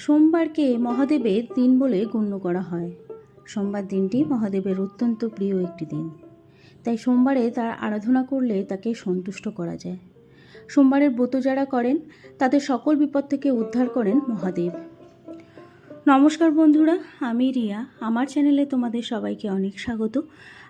সোমবারকে মহাদেবের দিন বলে গণ্য করা হয়। সোমবার দিনটি মহাদেবের অত্যন্ত প্রিয় একটি দিন। তাই সোমবারে তার আরাধনা করলে তাকে সন্তুষ্ট করা যায়। সোমবারের ব্রত যারা করেন, তাদের সকল বিপদ থেকে উদ্ধার করেন মহাদেব। নমস্কার বন্ধুরা, আমি রিয়া। আমার চ্যানেলে তোমাদের সবাইকে অনেক স্বাগত।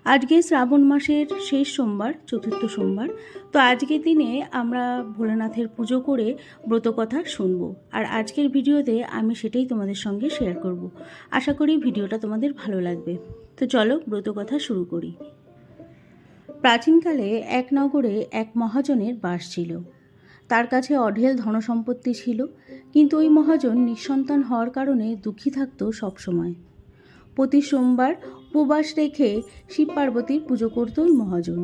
আজকে শ্রাবণ মাসের শেষ সোমবার, চতুর্থ সোমবার। তো আজকের দিনে আমরা ভোলেনাথের পুজো করে ব্রতকথা শুনব। আর আজকের ভিডিওতে আমি সেটাই তোমাদের সঙ্গে শেয়ার করব। আশা করি ভিডিওটা তোমাদের ভালো লাগবে। তো চলো ব্রতকথা শুরু করি। প্রাচীনকালে এক নগরে এক মহাজনের বাস ছিল। তার কাছে অঢেল ধনসম্পত্তি ছিল, কিন্তু ওই মহাজন নিঃসন্তান হওয়ার কারণে দুঃখী থাকত সবসময়। প্রতি সোমবার উপবাস রেখে শিব পার্বতীর পুজো করত ওই মহাজন।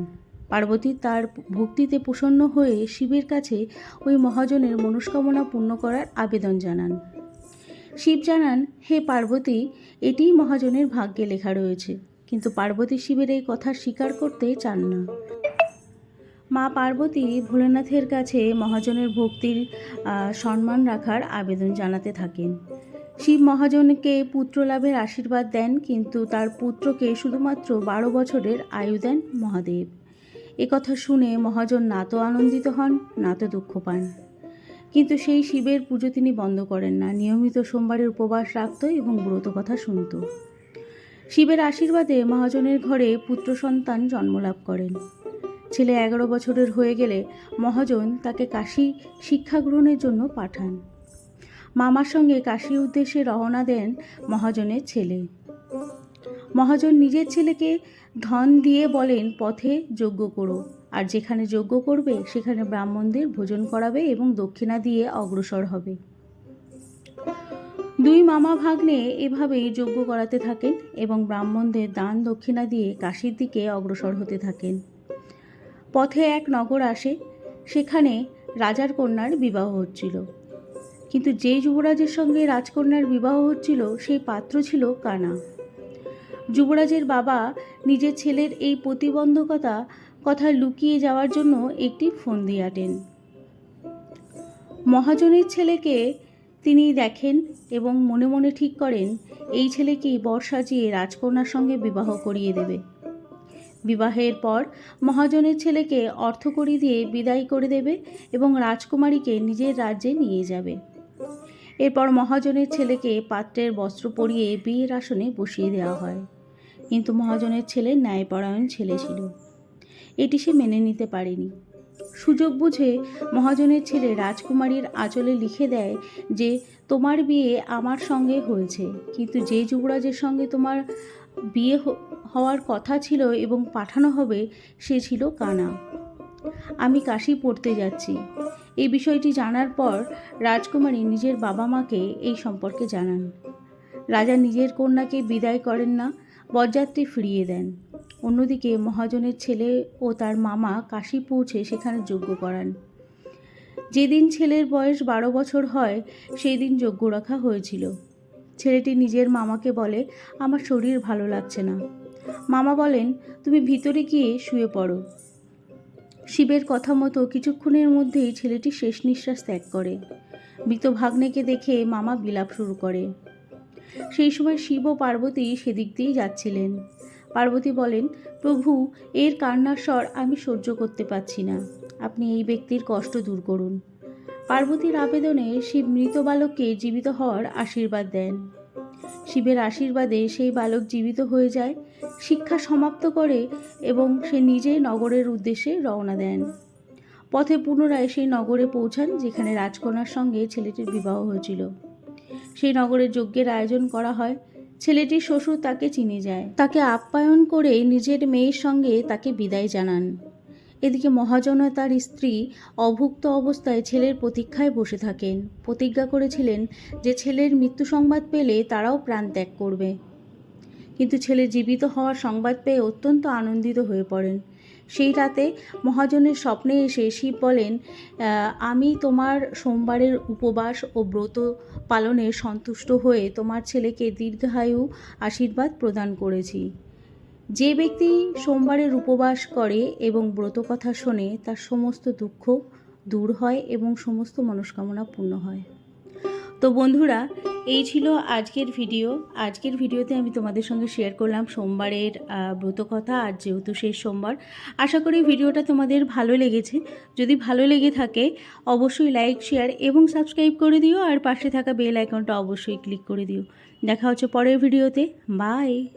পার্বতী তার ভক্তিতে প্রসন্ন হয়ে শিবের কাছে ওই মহাজনের মনস্কামনা পূর্ণ করার আবেদন জানান। শিব জানান, হে পার্বতী এটিই মহাজনের ভাগ্যে লেখা রয়েছে, কিন্তু পার্বতী শিবের এই কথা স্বীকার করতে চান না। মা পার্বতী ভোলেনাথের কাছে মহাজনের ভক্তির সম্মান রাখার আবেদন জানাতে থাকেন। শিব মহাজনকে পুত্র লাভের আশীর্বাদ দেন, কিন্তু তার পুত্রকে শুধুমাত্র বারো বছরের আয়ু দেন মহাদেব। কথা শুনে মহাজন না তো আনন্দিত হন না তো দুঃখ পান। কিন্তু সেই শিবের পুজো তিনি বন্ধ করেন না, নিয়মিত সোমবারের উপবাস রাখত এবং ব্রত কথা শুনত। শিবের আশীর্বাদে মহাজনের ঘরে পুত্র সন্তান জন্মলাভ করেন। ছেলে এগারো বছরের হয়ে গেলে মহাজন তাকে কাশী শিক্ষা গ্রহণের জন্য পাঠান। মামার সঙ্গে কাশীর উদ্দেশ্যে রওনা দেন মহাজনের ছেলে। মহাজন নিজের ছেলেকে ধন দিয়ে বলেন, পথে যজ্ঞ করো। আর যেখানে যজ্ঞ করবে, সেখানে ব্রাহ্মণদের ভোজন করাবে এবং দক্ষিণা দিয়ে অগ্রসর হবে। দুই মামা ভাগ্নে এভাবেই যজ্ঞ করাতে থাকেন এবং ব্রাহ্মণদের দান দক্ষিণা দিয়ে কাশীর দিকে অগ্রসর হতে থাকেন। পথে এক নগর আসে, সেখানে রাজার কন্যার বিবাহ হচ্ছিল। কিন্তু যে যুবরাজের সঙ্গে রাজকন্যার বিবাহ হচ্ছিল, সেই পাত্র ছিল কানা। যুবরাজের বাবা নিজের ছেলের এই প্রতিবন্ধকতা কথা লুকিয়ে যাওয়ার জন্য একটি ফন্দি আটেন। মহাজনের ছেলেকে তিনি দেখেন এবং মনে মনে ঠিক করেন, এই ছেলেকেই বর সাজিয়ে রাজকন্যার সঙ্গে বিবাহ করিয়ে দেবে। বিবাহের পর মহাজনের ছেলেকে অর্থকড়ি দিয়ে বিদায় করে দেবে এবং রাজকুমারীকে নিজের রাজ্যে নিয়ে যাবে। এরপর মহাজনের ছেলেকে পাত্রের বস্ত্র পরিয়ে বিয়ের আসনে বসিয়ে দেওয়া হয়। কিন্তু মহাজনের ছেলে ন্যায়পরায়ণ ছেলে ছিল। এটি সে মেনে নিতে পারেনি। সুযোগ বুঝে মহাজনের ছেলে রাজকুমারীর আঁচলে লিখে দেয় যে, তোমার বিয়ে আমার সঙ্গে হয়েছে, কিন্তু যে যুবরাজের সঙ্গে তোমার বিয়ে হওয়ার কথা ছিল এবং পাঠানো হবে সে ছিল কানা। আমি কাশি পড়তে যাচ্ছি। এই বিষয়টি জানার পর রাজকুমারী নিজের বাবা মাকে এই সম্পর্কে জানান। রাজা নিজের কন্যাকে বিদায় করেন না, বরযাত্রী ফিরিয়ে দেন। অন্যদিকে মহাজনের ছেলে ও তার মামা কাশি পৌঁছে সেখানে যজ্ঞ করান। যেদিন ছেলের বয়স বারো বছর হয় সেই দিন যজ্ঞ রাখা হয়েছিল। ছেলেটি নিজের মামাকে বলে, আমার শরীর ভালো লাগছে না। মামা বলেন, তুমি ভিতরে গিয়ে শুয়ে পড়ো। শিবের কথা মতো কিছুক্ষণের মধ্যেই ছেলেটি শেষ নিঃশ্বাস ত্যাগ করে। মৃত ভাগ্নেকে দেখে মামা বিলাপ শুরু করে। সেই সময় শিব ও পার্বতী সেদিক দিয়েই যাচ্ছিলেন। পার্বতী বলেন, প্রভু, এর কান্নার স্বর আমি সহ্য করতে পারছি না। আপনি এই ব্যক্তির কষ্ট দূর করুন। পার্বতীর আবেদনে শিব মৃত বালককে জীবিত হওয়ার আশীর্বাদ দেন। শিবের আশীর্বাদে সেই বালক জীবিত হয়ে যায়, শিক্ষা সমাপ্ত করে এবং সে নিজে নগরের উদ্দেশ্যে রওনা দেন। পথে পুনরায় সেই নগরে পৌঁছান যেখানে রাজকন্যার সঙ্গে ছেলেটির বিবাহ হয়েছিল। সেই নগরে যজ্ঞের আয়োজন করা হয়, ছেলেটির শ্বশুর তাকে চিনে যায়। তাকে আপ্যায়ন করে নিজের মেয়ের সঙ্গে তাকে বিদায় জানান। এদিকে মহাজন তার স্ত্রী অভুক্ত অবস্থায় ছেলের প্রতীক্ষায় বসে থাকেন। প্রতিজ্ঞা করেছিলেন যে ছেলের মৃত্যু সংবাদ পেলে তারাও প্রাণ ত্যাগ করবে। কিন্তু ছেলে জীবিত হওয়ার সংবাদ পেয়ে অত্যন্ত আনন্দিত হয়ে পড়েন। সেই রাতে মহাজনের স্বপ্নে এসে শিব বলেন আমি তোমার সোমবারের উপবাস ও ব্রত পালনে সন্তুষ্ট হয়ে তোমার ছেলেকে দীর্ঘায়ু আশীর্বাদ প্রদান করেছি। যে ব্যক্তি সোমবারের উপবাস করে এবং ব্রত কথা শোনে, তার সমস্ত দুঃখ দূর হয় এবং সমস্ত মনস্কামনা পূর্ণ হয়। তো বন্ধুরা, এই ছিল আজকের ভিডিও। আজকের ভিডিওতে আমি তোমাদের সঙ্গে শেয়ার করলাম সোমবারের ব্রতকথা আজ যেহেতু শেষ সোমবার, আশা করি ভিডিওটা তোমাদের ভালো লেগেছে। যদি ভালো লেগে থাকে, অবশ্যই লাইক শেয়ার এবং সাবস্ক্রাইব করে দিও আর পাশে থাকা বেল আইকনটা অবশ্যই ক্লিক করে দিও। দেখা হচ্ছে পরের ভিডিওতে। বাই